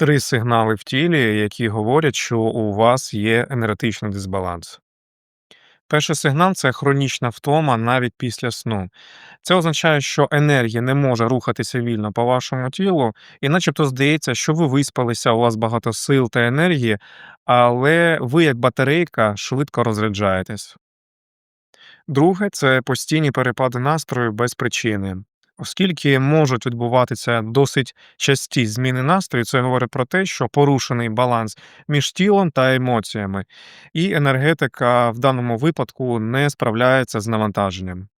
Три сигнали в тілі, які говорять, що у вас є енергетичний дисбаланс. Перший сигнал це хронічна втома навіть після сну. Це означає, що енергія не може рухатися вільно по вашому тілу, і начебто здається, що ви виспалися, у вас багато сил та енергії, але ви, як батарейка, швидко розряджаєтесь. Друге це постійні перепади настрою без причини. Оскільки можуть відбуватися досить часті зміни настрою, це говорить про те, що порушений баланс між тілом та емоціями, і енергетика в даному випадку не справляється з навантаженням.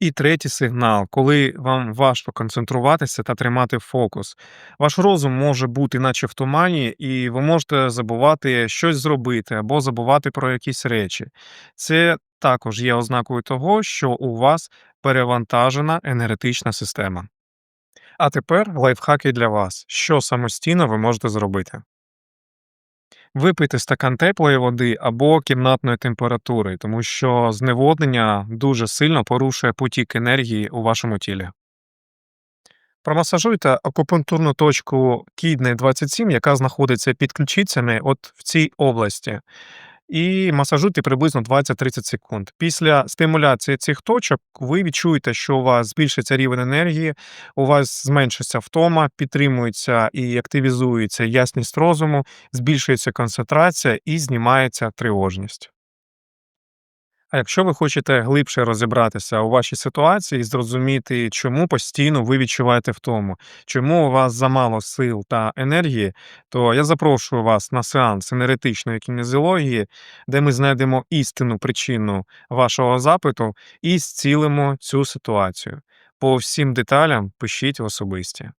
І третій сигнал, коли вам важко концентруватися та тримати фокус. Ваш розум може бути наче в тумані, і ви можете забувати щось зробити або забувати про якісь речі. Це також є ознакою того, що у вас перевантажена енергетична система. А тепер лайфхаки для вас, що самостійно ви можете зробити. Випийте стакан теплої води або кімнатної температури, тому що зневоднення дуже сильно порушує потік енергії у вашому тілі. Промасажуйте акупунктурну точку кідний 27, яка знаходиться під ключицями от в цій області, і масажуйте приблизно 20-30 секунд. Після стимуляції цих точок ви відчуєте, що у вас збільшиться рівень енергії, у вас зменшиться втома, підтримується і активізується ясність розуму, збільшується концентрація і знімається тривожність. А якщо ви хочете глибше розібратися у вашій ситуації і зрозуміти, чому постійно ви відчуваєте втому, чому у вас замало сил та енергії, то я запрошую вас на сеанс енергетичної кінезіології, де ми знайдемо істинну причину вашого запиту і зцілимо цю ситуацію. По всім деталям пишіть особисті.